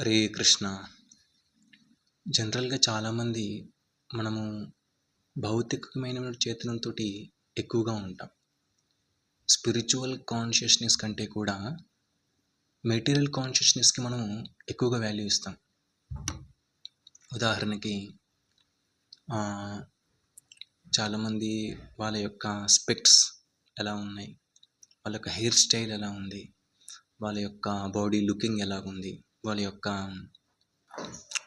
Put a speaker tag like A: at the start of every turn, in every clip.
A: హరే కృష్ణ. జనరల్గా చాలామంది మనము భౌతికమైన చేతనంతో ఎక్కువగా ఉంటాం. స్పిరిచువల్ కాన్షియస్నెస్ కంటే కూడా మెటీరియల్ కాన్షియస్నెస్కి మనం ఎక్కువగా వాల్యూ ఇస్తాం. ఉదాహరణకి చాలామంది వాళ్ళ యొక్క స్పెక్ట్స్ ఎలా ఉన్నాయి? వాళ్ళ యొక్క హెయిర్ స్టైల్ ఎలా ఉంది? వాళ్ళ యొక్క బాడీ లుకింగ్ ఎలా ఉంది? వాళ్ళ యొక్క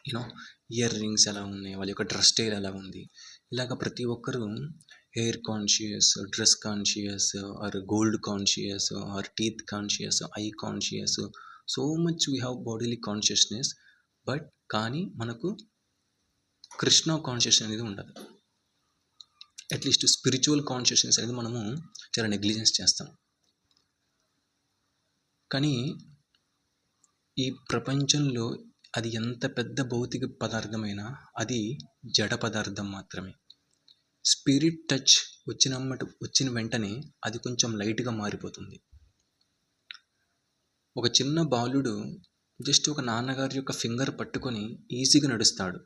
A: యూనో ఇయర్ రింగ్స్ ఎలా ఉన్నాయి వాళ్ళ యొక్క డ్రెస్ స్టైల్ ఎలా ఉంది. ఇలాగ ప్రతి ఒక్కరూ hair conscious dress conscious or gold conscious or teeth conscious eye conscious so much we have bodily consciousness but కానీ మనకు కృష్ణ కాన్షియస్ అనేది ఉండదు. అట్లీస్ట్ స్పిరిచువల్ కాన్షియస్నెస్ అనేది మనము చాలా నెగ్లిజెన్స్ చేస్తాం. కానీ ఈ ప్రపంచంలో అది ఎంత పెద్ద భౌతిక పదార్థమైనా అది జడ పదార్థం మాత్రమే. స్పిరిట్ టచ్ వచ్చినమ్మట వచ్చిన వెంటనే అది కొంచెం లైట్గా మారిపోతుంది. ఒక చిన్న బాలుడు జస్ట్ ఒక నాన్నగారి యొక్క ఫింగర్ పట్టుకొని ఈజీగా నడుస్తాడు.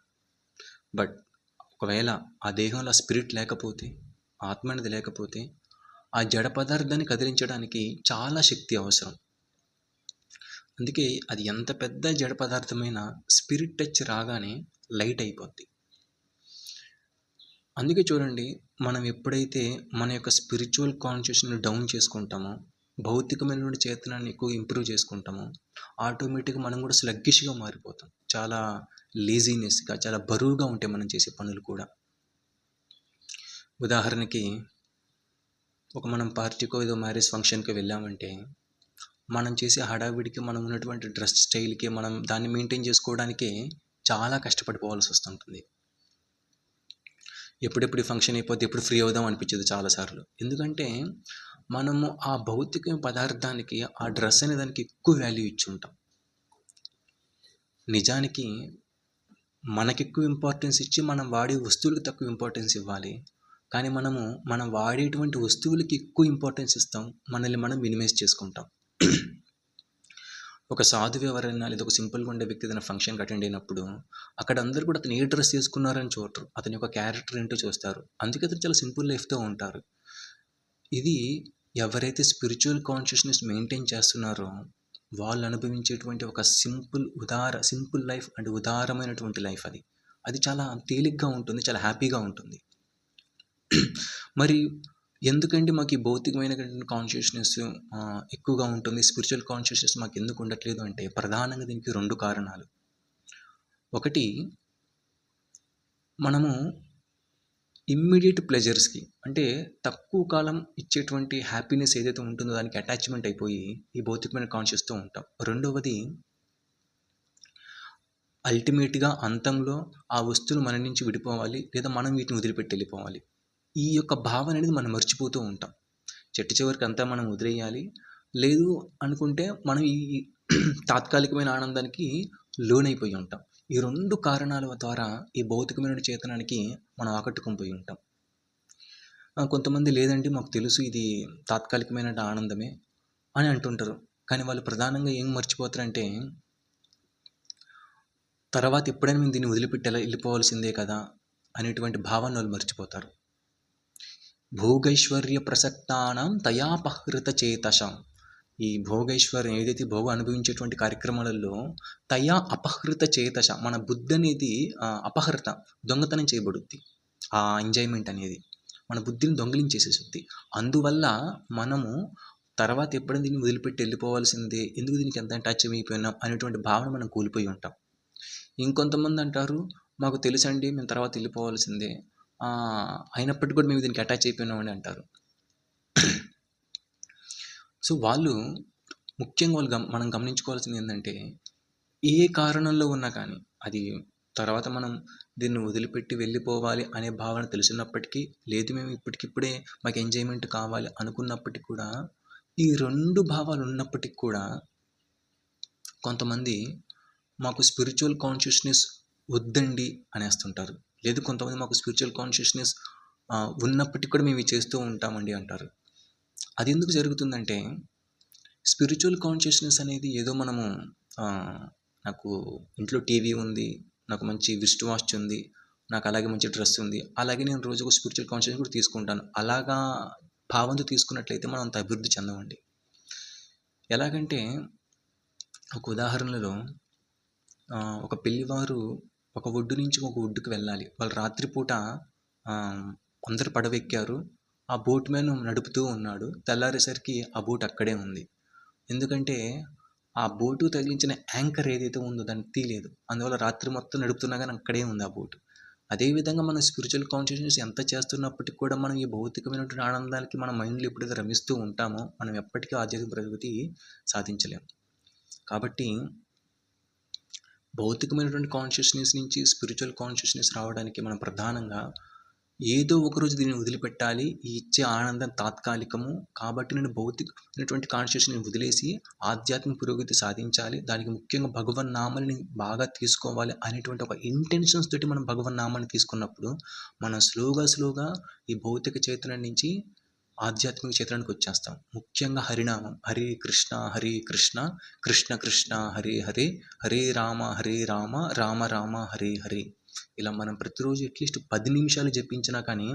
A: బట్ ఒకవేళ ఆ దేహంలో స్పిరిట్ లేకపోతే ఆత్మ అనేది లేకపోతే ఆ జడ పదార్థాన్ని కదిలించడానికి చాలా శక్తి అవసరం. అందుకే అది ఎంత పెద్ద జడ పదార్థమైన స్పిరిట్ టచ్ రాగానే లైట్ అయిపోద్ది. అందుకే చూడండి మనం ఎప్పుడైతే మన యొక్క స్పిరిచువల్ కాన్షియస్ని డౌన్ చేసుకుంటామో భౌతికమైనటువంటి చేతనాన్ని ఎక్కువ ఇంప్రూవ్ చేసుకుంటామో ఆటోమేటిక్గా మనం కూడా స్లగ్గిష్గా మారిపోతాం. చాలా లేజీనెస్గా చాలా బరువుగా ఉంటాయి మనం చేసే పనులు కూడా. ఉదాహరణకి ఒక మనం పార్టీకో ఏదో మ్యారేజ్ ఫంక్షన్కి వెళ్ళామంటే మనం చేసే హడావిడికి మనం ఉన్నటువంటి డ్రెస్ స్టైల్కి మనం దాన్ని మెయింటైన్ చేసుకోవడానికి చాలా కష్టపడిపోవాల్సి వస్తుంటుంది. ఎప్పుడెప్పుడు ఫంక్షన్ అయిపోతే ఎప్పుడు ఫ్రీ అవుదాం అనిపించదు చాలాసార్లు ఎందుకంటే మనము ఆ భౌతిక పదార్థానికి ఆ డ్రెస్ అనే దానికి ఎక్కువ వాల్యూ ఇచ్చి ఉంటాం. నిజానికి మనకి ఎక్కువ ఇంపార్టెన్స్ ఇచ్చి మనం వాడే వస్తువులకు తక్కువ ఇంపార్టెన్స్ ఇవ్వాలి. కానీ మనము మనం వాడేటువంటి వస్తువులకి ఎక్కువ ఇంపార్టెన్స్ ఇస్తాం. మనల్ని మనం మినిమైజ్ చేసుకుంటాం. ఒక సాధువు ఎవరైనా లేదా ఒక సింపుల్గా ఉండే వ్యక్తి ఏదైనా ఫంక్షన్కి అటెండ్ అయినప్పుడు అక్కడ అందరూ కూడా అతను ఏ డ్రెస్ తీసుకున్నారని చూడరు. అతని యొక్క క్యారెక్టర్ ఏంటో చూస్తారు. అందుకే అతను చాలా సింపుల్ లైఫ్తో ఉంటారు. ఇది ఎవరైతే స్పిరిచువల్ కాన్షియస్నెస్ మెయింటైన్ చేస్తున్నారో వాళ్ళు అనుభవించేటువంటి ఒక సింపుల్ ఉదార సింపుల్ లైఫ్ అండ్ ఉదారమైనటువంటి లైఫ్ అది. అది చాలా తేలిగ్గా ఉంటుంది చాలా హ్యాపీగా ఉంటుంది. మరి ఎందుకండి మాకు ఈ భౌతికమైన కాన్షియస్నెస్ ఎక్కువగా ఉంటుంది. స్పిరిచువల్ కాన్షియస్నెస్ మాకు ఎందుకు ఉండట్లేదు అంటే ప్రధానంగా దీనికి రెండు కారణాలు. ఒకటి మనము ఇమ్మీడియట్ ప్లెజర్స్కి అంటే తక్కువ కాలం ఇచ్చేటువంటి హ్యాపీనెస్ ఏదైతే ఉంటుందో దానికి అటాచ్మెంట్ అయిపోయి ఈ భౌతికమైన కాన్షియస్తో ఉంటాం. రెండవది అల్టిమేట్గా అంతంలో ఆ వస్తువులు మన నుంచి విడిపోవాలి లేదా మనం వీటిని వదిలిపెట్టి వెళ్ళిపోవాలి. ఈ యొక్క భావన అనేది మనం మర్చిపోతూ ఉంటాం. చెట్టు చివరికి అంతా మనం వదిలేయాలి. లేదు అనుకుంటే మనం ఈ తాత్కాలికమైన ఆనందానికి లోనైపోయి ఉంటాం. ఈ రెండు కారణాల ద్వారా ఈ భౌతికమైన చేతనానికి మనం ఆకట్టుకుపోయి ఉంటాం. కొంతమంది లేదండి మాకు తెలుసు ఇది తాత్కాలికమైన ఆనందమే అని అంటుంటారు. కానీ వాళ్ళు ప్రధానంగా ఏం మర్చిపోతారంటే తర్వాత ఎప్పుడైనా మేము దీన్ని వదిలిపెట్టేలా వెళ్ళిపోవాల్సిందే కదా అనేటువంటి భావన వాళ్ళు మర్చిపోతారు. భోగైశ్వర్య ప్రసక్తానం తయాపహృత ఈ భోగైశ్వర్యం ఏదైతే భోగ అనుభవించేటువంటి కార్యక్రమాలలో తయా అపహృత చేతశ మన బుద్ధి అనేది అపహృత దొంగతనం చేయబడుద్ది. ఆ ఎంజాయ్మెంట్ అనేది మన బుద్ధిని దొంగిలించేసేస్తుంది అందువల్ల మనము తర్వాత ఎప్పుడైనా దీన్ని వదిలిపెట్టి వెళ్ళిపోవాల్సిందే ఎందుకు దీనికి ఎంత టచ్ అయిపోయినాం అనేటువంటి భావన మనం కోల్పోయి ఉంటాం. ఇంకొంతమంది అంటారు మాకు తెలుసండి మేము తర్వాత వెళ్ళిపోవాల్సిందే. అయినప్పటికీ కూడా మేము దీనికి అటాచ్ అయిపోయినామని అంటారు. సో వాళ్ళు ముఖ్యంగా వాళ్ళు గమ మనం గమనించుకోవాల్సింది ఏంటంటే ఏ కారణంలో ఉన్నా కానీ అది తర్వాత మనం దీన్ని వదిలిపెట్టి వెళ్ళిపోవాలి అనే భావన తెలిసినప్పటికీ లేదు మేము ఇప్పటికిప్పుడే మాకు ఎంజాయ్మెంట్ కావాలి అనుకున్నప్పటికీ కూడా ఈ రెండు భావాలు ఉన్నప్పటికీ కూడా కొంతమంది మాకు స్పిరిచువల్ కాన్షియస్నెస్ వద్దండి అనేస్తుంటారు. లేదు కొంతమంది మాకు స్పిరిచువల్ కాన్షియస్నెస్ ఉన్నప్పటికీ కూడా మేము ఇవి చేస్తూ ఉంటామండి అంటారు. అది ఎందుకు జరుగుతుందంటే స్పిరిచువల్ కాన్షియస్నెస్ అనేది ఏదో మనము నాకు ఇంట్లో టీవీ ఉంది నాకు మంచి విస్ట్ వాచ్ ఉంది నాకు అలాగే మంచి డ్రెస్ ఉంది అలాగే నేను రోజు ఒక స్పిరిచువల్ కాన్షియస్ కూడా తీసుకుంటాను. అలాగా భావంతో తీసుకున్నట్లయితే మనం అంత అభివృద్ధి చెందమండి. ఎలాగంటే ఒక ఉదాహరణలో ఒక పెళ్ళివారు ఒక ఒడ్డు నుంచి ఒక ఒడ్డుకు వెళ్ళాలి. వాళ్ళు రాత్రిపూట అందరు పడవెక్కారు. ఆ బోట్ మ్యాన్ నడుపుతూ ఉన్నాడు. తెల్లారేసరికి ఆ బోట్ అక్కడే ఉంది. ఎందుకంటే ఆ బోటు తగిలించిన యాంకర్ ఏదైతే ఉందో దాన్ని తీయలేదు. అందువల్ల రాత్రి మొత్తం నడుపుతున్నా కానీ అక్కడే ఉంది ఆ బోటు. అదేవిధంగా మనం స్పిరిచువల్ కాన్షియస్నెస్ ఎంత చేస్తున్నప్పటికీ కూడా మనం ఈ భౌతికమైనటువంటి ఆనందాలకి మన మైండ్లో ఎప్పుడైతే రమిస్తూ ఉంటామో మనం ఎప్పటికీ ఆధ్యాత్మిక ప్రగతి సాధించలేము కాబట్టి భౌతికమైనటువంటి కాన్షియస్నెస్ నుంచి స్పిరిచువల్ కాన్షియస్నెస్ రావడానికి మనం ప్రధానంగా ఏదో ఒక రోజు దీన్ని వదిలిపెట్టాలి. ఈ ఇచ్చే ఆనందం తాత్కాలికము. కాబట్టి నేను భౌతికమైనటువంటి కాన్షియస్ని వదిలేసి ఆధ్యాత్మిక పురోగతి సాధించాలి. దానికి ముఖ్యంగా భగవన్ నామాన్ని బాగా తీసుకోవాలి అనేటువంటి ఒక ఇంటెన్షన్స్ తోటి మనం భగవన్ నామాన్ని తీసుకున్నప్పుడు మనం స్లోగా స్లోగా ఈ భౌతిక చైతన్యం నుంచి ఆధ్యాత్మిక చిత్రానికి వచ్చేస్తాం. ముఖ్యంగా హరినామం. హరి కృష్ణ హరి కృష్ణ కృష్ణ కృష్ణ హరి హరి హరే రామ హరే రామ రామ రామ హరే హరి. ఇలా మనం ప్రతిరోజు అట్లీస్ట్ పది నిమిషాలు జపించినా కానీ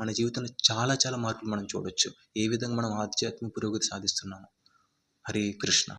A: మన జీవితంలో చాలా చాలా మార్పులు మనం చూడవచ్చు ఏ విధంగా మనం ఆధ్యాత్మిక పురోగతి సాధిస్తున్నాము. హరే కృష్ణ.